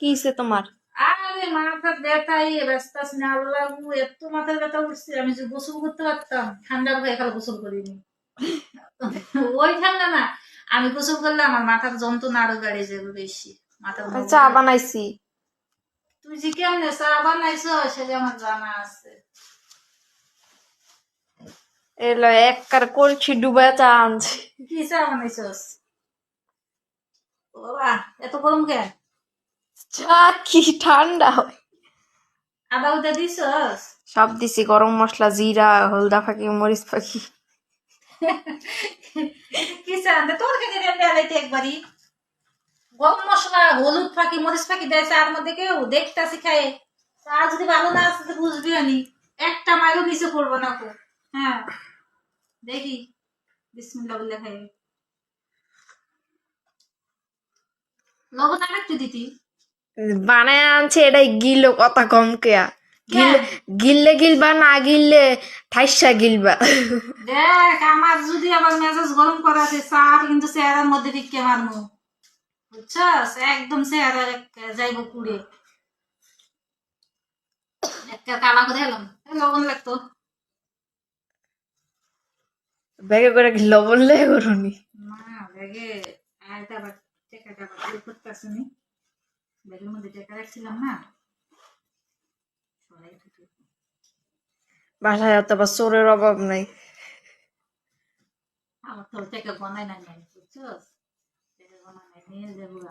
কি তোমার? আরে মাথা ব্যস্ত আছি না আল্লাহ এত মাথার ব্যথা উঠছে আমি যে গোসল করতে পারতাম ঠান্ডা খালি গোসল করিনি। ওই ঠান্ডা না আমি গোসল করলে আমার মাথার যন্ত্রণা আরও বেড়ে যাবে বেশি মধ্যে- চা বানাইছি। তুই যে কেমনে চা বানাইছো সেটা আমার জানা আছে। এলো একবার কলছি ডুবাই চা আনছি। কি চা বানাইছস? ও বাবা এত গরম কেন? চা কি ঠান্ডা হয়। আদা উদা দিছস? সব দিছি গরম মশলা জিরা হলদা ফাঁকি মরিচ ফাঁকি। কি চা আনতে তোর খেতে দেন দেয়ালাইতে একবারই। গরম মশলা হলুদ ফাঁকি মরিচ ফাঁকি দেয় চার মধ্যে কেউ দেখতাছি খায়। চা যদি ভালো না আসতে বুঝবি আমি একটা মাইরও নিচে পড়ব না কো হ্যাঁ। দেখি। বিসমিল্লাহ বললে খাই লবণ আর একটু দিতি। বানায় আনছে এটাই কথা কম কেয়া। গিলে গিললে গিলবা না গিললে ঠাইসা গিলবা। দেখ আমার যদি আবার মেজাজ গরম করা আছে চা কিন্তু চেহারার মধ্যে মারমু। বুঝছস? একদম চেহারা যাইব পুড়ে একটা কালা করে এলাম লবণ লাগতো। ব্যাগে করে লবণ লেগে করুনি না ব্যাগে আয়টা আবার টেকাটা আবার বের করতে আসেনি ব্যাগের মধ্যে টেকা রাখছিলাম না। বাসায় চোরের অভাব নাই। আমার তো টেকা না বুঝছস।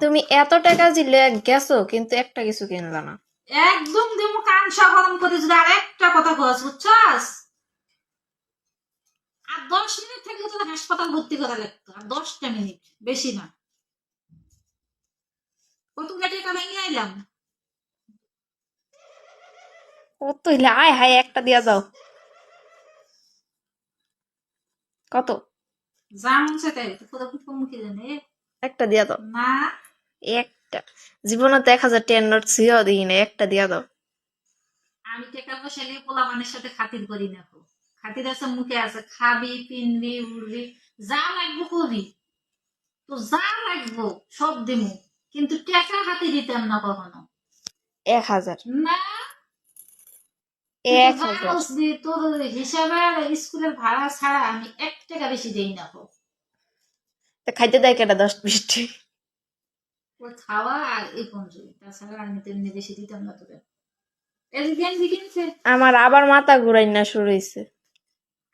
তুমি এত টাকা দিলে গেছো কিন্তু একটা কিছু কিনলা না। একদম দিমু কানসা গরম করে যদি আর একটা কথা কস বুঝছস? আর দশ মিনিট থাকলে তোর হাসপাতাল ভর্তি করা লাগতো আর দশটা মিনিট বেশি না। কত গাড়ি টাকা ভেঙে আইলাম? কত হইলে আয় হায় একটা দিয়া দাও। কত? তো জানে একটা দিয়া দাও। না। একটা। জীবনে তো এক হাজার টেন নোট ছিও দিই না একটা দিয়া দাও। আমি টাকা পয়সা নিয়ে পোলাপানের সাথে খাতির করি না খুব খাতির আছে মুখে আছে খাবি পিনবি উড়বি যা লাগবো করবি তো যা লাগবো সব দিমু। কিন্তু টাকা হাতে দিতাম না কখনো। এক হাজার। না? এক হাজার। তোর হিসাবে স্কুলের ভাড়া ছাড়া আমি এক টাকা বেশি দেই না গো। তা খাইতে দেয় কেটা দশ ওর খাওয়া আর এই পঞ্চমি তাছাড়া আমি তেমনি বেশি দিতাম না তোকে। আমার আবার মাথা ঘুরাই না শুরু হয়েছে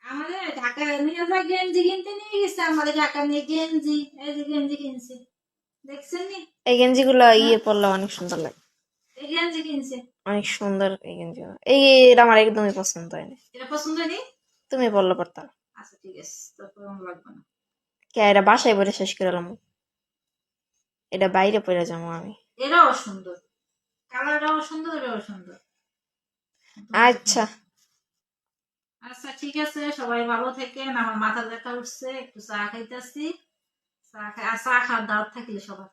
আমাদের ঢাকা নিয়ে গেঞ্জি কিনতে নিয়ে গেছে আমাদের ঢাকা নিয়ে গেঞ্জি এই যে গেঞ্জি কিনছে। এই গেঞ্জি গুলো ইয়ে পরলে অনেক সুন্দর লাগে। অনেক সুন্দর এই গেঞ্জি। এই এটা আমার একদমই পছন্দ হয়নি। এটা পছন্দ নেই তুমি পরলে পড়তাম আচ্ছা ঠিক আছে। তারপর লাগবে না। কে এটা বাসায় পরে শেষ করে এলাম। এটা বাইরে পরে যাব আমি। এটাও সুন্দর। কালারটাও সুন্দর এটাও সুন্দর। আচ্ছা। আচ্ছা ঠিক আছে। সবাই ভালো থাকেন। আমার মাথা ব্যথা উঠছে। একটু চা খাইতেছি। চা খাই আর চা খাওয়ার দাওয়াত থাকলে সবার।